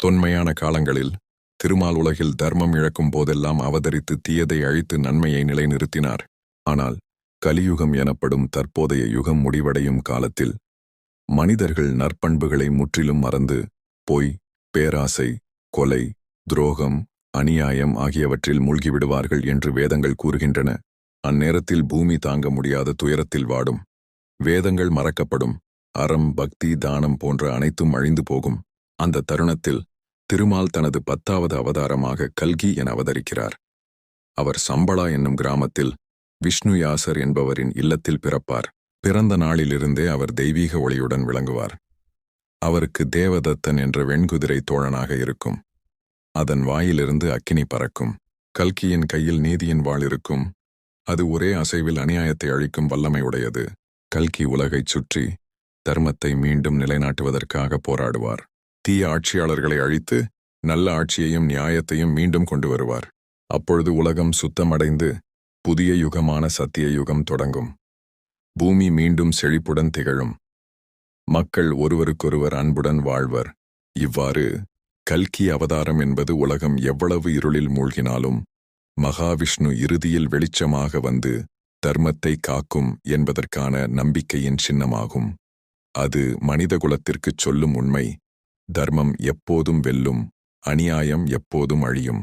தொன்மையான காலங்களில் திருமால் உலகில் தர்மம் இழக்கும் போதெல்லாம் அவதரித்து தீயதை அழித்து நன்மையை நிலைநிறுத்தினார். ஆனால் கலியுகம் எனப்படும் தற்போதைய யுகம் முடிவடையும் காலத்தில் மனிதர்கள் நற்பண்புகளை முற்றிலும் மறந்து பொய் பேராசை கொலை துரோகம் அநியாயம் ஆகியவற்றில் மூழ்கிவிடுவார்கள் என்று வேதங்கள் கூறுகின்றன. அந்நேரத்தில் பூமி தாங்க முடியாத துயரத்தில் வாடும். வேதங்கள் மறக்கப்படும். அறம் பக்தி தானம் போன்ற அனைத்தும் அழிந்து போகும். அந்த தருணத்தில் திருமால் தனது பத்தாவது அவதாரமாக கல்கி என அவதரிக்கிறார். அவர் சம்பளா என்னும் கிராமத்தில் விஷ்ணு யாசர் என்பவரின் இல்லத்தில் பிறப்பார். பிறந்த நாளிலிருந்தே அவர் தெய்வீக ஒளியுடன் விளங்குவார். அவருக்கு தேவதத்தன் என்ற வெண்குதிரை தோழனாக இருக்கும். அதன் வாயிலிருந்து அக்கினி பறக்கும். கல்கியின் கையில் நீதியின் வாள் இருக்கும். அது ஒரே அசைவில் அநியாயத்தை அழிக்கும் வல்லமை உடையது கல்கி உலகைச் சுற்றி தர்மத்தை மீண்டும் நிலைநாட்டுவதற்காக போராடுவார். தீய ஆட்சியாளர்களை அழித்து நல்ல ஆட்சியையும் நியாயத்தையும் மீண்டும் கொண்டு வருவார். அப்பொழுது உலகம் சுத்தமடைந்து புதிய யுகமான சத்திய யுகம் தொடங்கும். பூமி மீண்டும் செழிப்புடன் திகழும். மக்கள் ஒருவருக்கொருவர் அன்புடன் வாழ்வர். இவ்வாறு கல்கி அவதாரம் என்பது உலகம் எவ்வளவு இருளில் மூழ்கினாலும் மகாவிஷ்ணு இறுதியில் வெளிச்சமாக வந்து தர்மத்தை காக்கும் என்பதற்கான நம்பிக்கையின் சின்னமாகும். அது மனிதகுலத்திற்குச் சொல்லும் உண்மை. தர்மம் எப்போதும் வெல்லும் அநியாயம் எப்போதும் அழியும்.